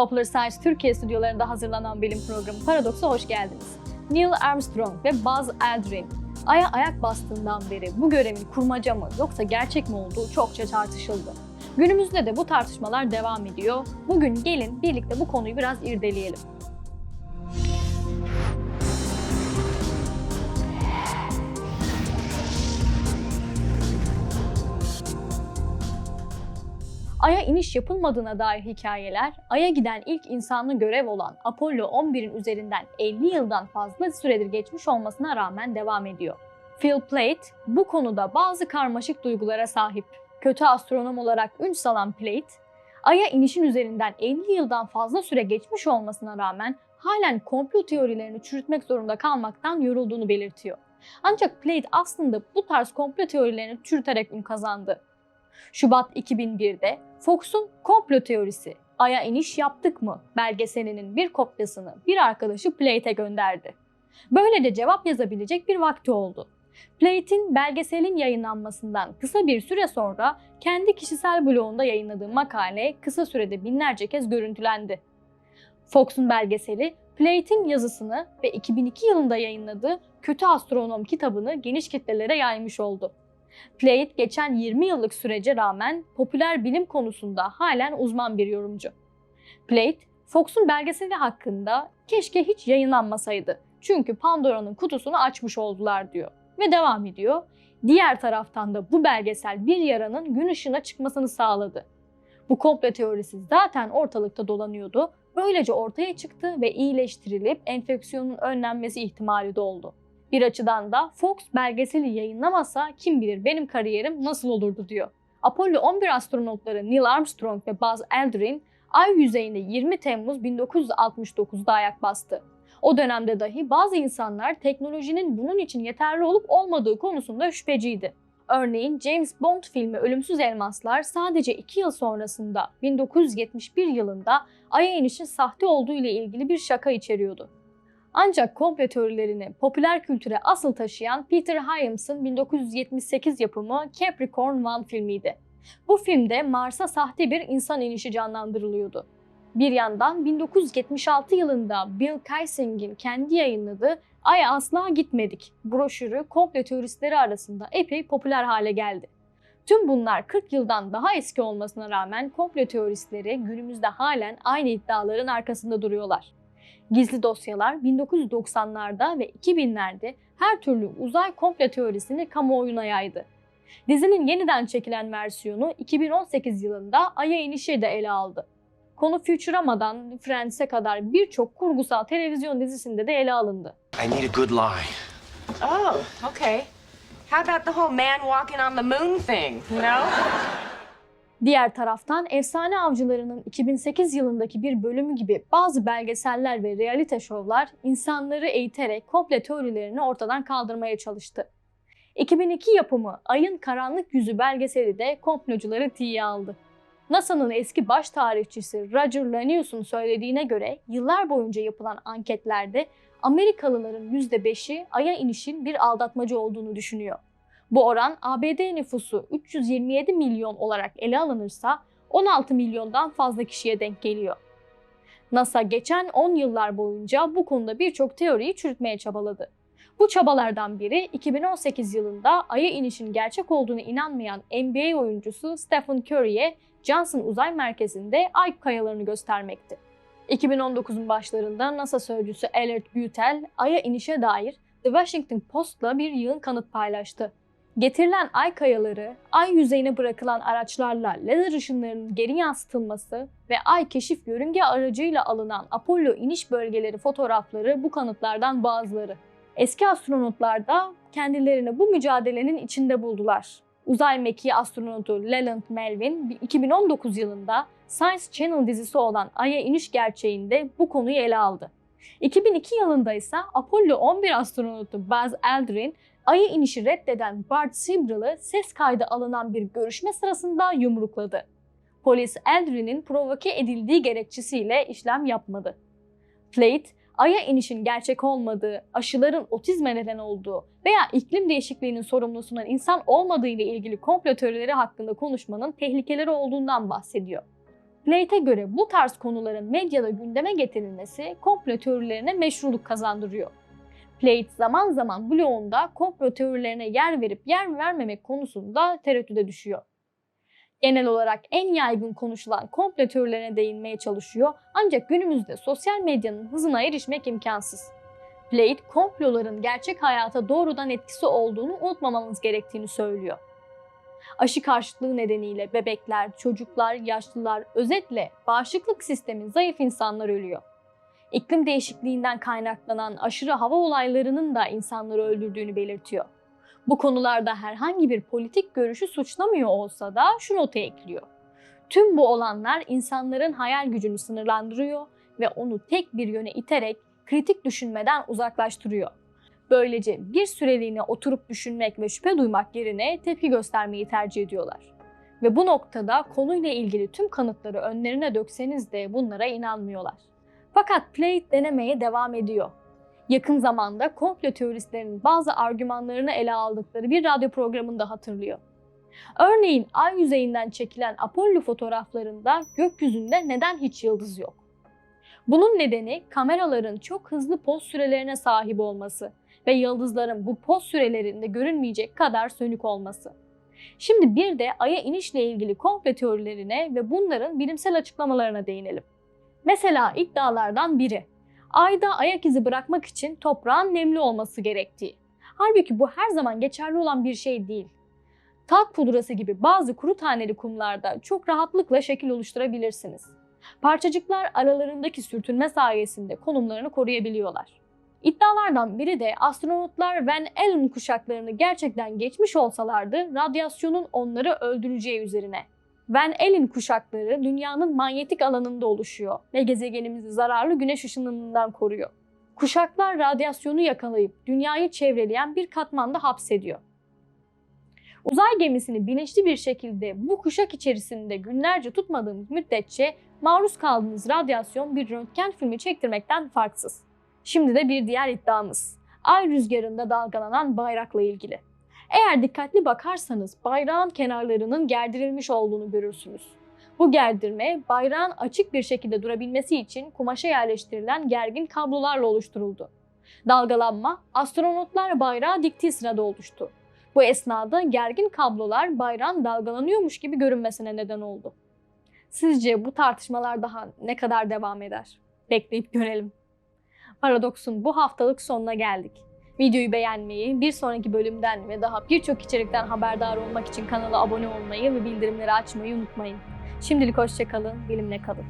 Popular Science Türkiye stüdyolarında hazırlanan bilim programı Paradox'a hoş geldiniz. Neil Armstrong ve Buzz Aldrin Ay'a ayak bastığından beri bu görevin kurmaca mı yoksa gerçek mi olduğu çokça tartışıldı. Günümüzde de bu tartışmalar devam ediyor. Bugün gelin birlikte bu konuyu biraz irdeleyelim. Ay'a iniş yapılmadığına dair hikayeler, Ay'a giden ilk insanlı görev olan Apollo 11'in üzerinden 50 yıldan fazla süredir geçmiş olmasına rağmen devam ediyor. Phil Plait bu konuda bazı karmaşık duygulara sahip. Kötü astronom olarak ün salan Plait, Ay'a inişin üzerinden 50 yıldan fazla süre geçmiş olmasına rağmen halen komplo teorilerini çürütmek zorunda kalmaktan yorulduğunu belirtiyor. Ancak Plait aslında bu tarz komplo teorilerini çürüterek ün kazandı. Şubat 2001'de Fox'un komplo teorisi Ay'a iniş yaptık mı belgeselinin bir kopyasını bir arkadaşı Plate'e gönderdi. Böylece cevap yazabilecek bir vakti oldu. Plate'in belgeselin yayınlanmasından kısa bir süre sonra kendi kişisel blogunda yayınladığı makale kısa sürede binlerce kez görüntülendi. Fox'un belgeseli Plate'in yazısını ve 2002 yılında yayınladığı Kötü Astronom kitabını geniş kitlelere yaymış oldu. Plait geçen 20 yıllık sürece rağmen popüler bilim konusunda halen uzman bir yorumcu. Plait, Fox'un belgeseli hakkında keşke hiç yayınlanmasaydı. Çünkü Pandora'nın kutusunu açmış oldular diyor. Ve devam ediyor. Diğer taraftan da bu belgesel bir yaranın gün ışığına çıkmasını sağladı. Bu komplo teorisi zaten ortalıkta dolanıyordu. Böylece ortaya çıktı ve iyileştirilip enfeksiyonun önlenmesi ihtimali de oldu. Bir açıdan da Fox belgeseli yayınlamasa kim bilir benim kariyerim nasıl olurdu diyor. Apollo 11 astronotları Neil Armstrong ve Buzz Aldrin Ay yüzeyine 20 Temmuz 1969'da ayak bastı. O dönemde dahi bazı insanlar teknolojinin bunun için yeterli olup olmadığı konusunda şüpheciydi. Örneğin James Bond filmi Ölümsüz Elmaslar sadece 2 yıl sonrasında 1971 yılında Ay'a inişin sahte olduğu ile ilgili bir şaka içeriyordu. Ancak komplo teorilerini popüler kültüre asıl taşıyan Peter Hyams'ın 1978 yapımı Capricorn One filmiydi. Bu filmde Mars'a sahte bir insan inişi canlandırılıyordu. Bir yandan 1976 yılında Bill Kaysing'in kendi yayınladığı Ay'a asla gitmedik broşürü komplo teoristleri arasında epey popüler hale geldi. Tüm bunlar 40 yıldan daha eski olmasına rağmen komplo teoristleri günümüzde halen aynı iddiaların arkasında duruyorlar. Gizli dosyalar 1990'larda ve 2000'lerde her türlü uzay komplo teorisini kamuoyuna yaydı. Dizinin yeniden çekilen versiyonu 2018 yılında Ay'a inişi de ele aldı. Konu Futurama'dan Friends'e kadar birçok kurgusal televizyon dizisinde de ele alındı. I need a good lie. Oh, okay. How about the whole man walking on the moon thing, you know? Diğer taraftan Efsane Avcıları'nın 2008 yılındaki bir bölümü gibi bazı belgeseller ve realite şovlar insanları eğiterek komple teorilerini ortadan kaldırmaya çalıştı. 2002 yapımı Ayın Karanlık Yüzü belgeseli de komplocuları tiye aldı. NASA'nın eski baş tarihçisi Roger Lanius'un söylediğine göre yıllar boyunca yapılan anketlerde Amerikalıların %5'i Ay'a inişin bir aldatmacı olduğunu düşünüyor. Bu oran ABD nüfusu 327 milyon olarak ele alınırsa 16 milyondan fazla kişiye denk geliyor. NASA geçen 10 yıllar boyunca bu konuda birçok teoriyi çürütmeye çabaladı. Bu çabalardan biri 2018 yılında Ay'a inişin gerçek olduğunu inanmayan NBA oyuncusu Stephen Curry'e Johnson Uzay Merkezi'nde ay kayalarını göstermekti. 2019'un başlarında NASA sözcüsü Elliot Butel, Ay'a inişe dair The Washington Post'la bir yığın kanıt paylaştı. Getirilen ay kayaları, ay yüzeyine bırakılan araçlarla lazer ışınlarının geri yansıtılması ve ay keşif yörünge aracıyla alınan Apollo iniş bölgeleri fotoğrafları bu kanıtlardan bazıları. Eski astronotlar da kendilerini bu mücadelenin içinde buldular. Uzay mekiği astronotu Leland Melvin 2019 yılında Science Channel dizisi olan Ay'a iniş gerçeğinde bu konuyu ele aldı. 2002 yılında ise Apollo 11 astronotu Buzz Aldrin Ay'a inişi reddeden Bart Sibrel'ı ses kaydı alınan bir görüşme sırasında yumrukladı. Polis Aldrin'in provoke edildiği gerekçesiyle işlem yapmadı. Plate, Ay'a inişin gerçek olmadığı, aşıların otizme neden olduğu veya iklim değişikliğinin sorumlusunun insan olmadığı ile ilgili komplo teorileri hakkında konuşmanın tehlikeleri olduğundan bahsediyor. Plate'e göre bu tarz konuların medyada gündeme getirilmesi komplo teorilerine meşruluk kazandırıyor. Plate zaman zaman blogunda komplo teorilerine yer verip yer vermemek konusunda tereddüde düşüyor. Genel olarak en yaygın konuşulan komplo teorilerine değinmeye çalışıyor ancak günümüzde sosyal medyanın hızına erişmek imkansız. Plate, komploların gerçek hayata doğrudan etkisi olduğunu unutmamamız gerektiğini söylüyor. Aşı karşıtlığı nedeniyle bebekler, çocuklar, yaşlılar, özetle bağışıklık sistemin zayıf insanlar ölüyor. İklim değişikliğinden kaynaklanan aşırı hava olaylarının da insanları öldürdüğünü belirtiyor. Bu konularda herhangi bir politik görüşü suçlamıyor olsa da şu notu ekliyor. Tüm bu olanlar insanların hayal gücünü sınırlandırıyor ve onu tek bir yöne iterek kritik düşünmeden uzaklaştırıyor. Böylece bir süreliğine oturup düşünmek ve şüphe duymak yerine tepki göstermeyi tercih ediyorlar. Ve bu noktada konuyla ilgili tüm kanıtları önlerine dökseniz de bunlara inanmıyorlar. Fakat Plate denemeye devam ediyor. Yakın zamanda komplo teoristlerinin bazı argümanlarını ele aldıkları bir radyo programında hatırlıyor. Örneğin ay yüzeyinden çekilen Apollo fotoğraflarında gökyüzünde neden hiç yıldız yok? Bunun nedeni kameraların çok hızlı poz sürelerine sahip olması ve yıldızların bu poz sürelerinde görünmeyecek kadar sönük olması. Şimdi bir de Ay'a inişle ilgili komplo teorilerine ve bunların bilimsel açıklamalarına değinelim. Mesela iddialardan biri, Ay'da ayak izi bırakmak için toprağın nemli olması gerektiği. Halbuki bu her zaman geçerli olan bir şey değil. Talk pudrası gibi bazı kuru taneli kumlarda çok rahatlıkla şekil oluşturabilirsiniz. Parçacıklar aralarındaki sürtünme sayesinde konumlarını koruyabiliyorlar. İddialardan biri de astronotlar Van Allen kuşaklarını gerçekten geçmiş olsalardı radyasyonun onları öldüreceği üzerine. Van Allen kuşakları dünyanın manyetik alanında oluşuyor ve gezegenimizi zararlı güneş ışınlarından koruyor. Kuşaklar radyasyonu yakalayıp dünyayı çevreleyen bir katmanda hapsediyor. Uzay gemisini bilinçli bir şekilde bu kuşak içerisinde günlerce tutmadığımız müddetçe maruz kaldığınız radyasyon bir röntgen filmi çektirmekten farksız. Şimdi de bir diğer iddiamız. Ay rüzgarında dalgalanan bayrakla ilgili. Eğer dikkatli bakarsanız bayrağın kenarlarının gerdirilmiş olduğunu görürsünüz. Bu gerdirme bayrağın açık bir şekilde durabilmesi için kumaşa yerleştirilen gergin kablolarla oluşturuldu. Dalgalanma astronotlar bayrağı diktiği sırada oluştu. Bu esnada gergin kablolar bayrağın dalgalanıyormuş gibi görünmesine neden oldu. Sizce bu tartışmalar daha ne kadar devam eder? Bekleyip görelim. Paradoks'un bu haftalık sonuna geldik. Videoyu beğenmeyi, bir sonraki bölümden ve daha birçok içerikten haberdar olmak için kanala abone olmayı ve bildirimleri açmayı unutmayın. Şimdilik hoşçakalın, bilimle kalın.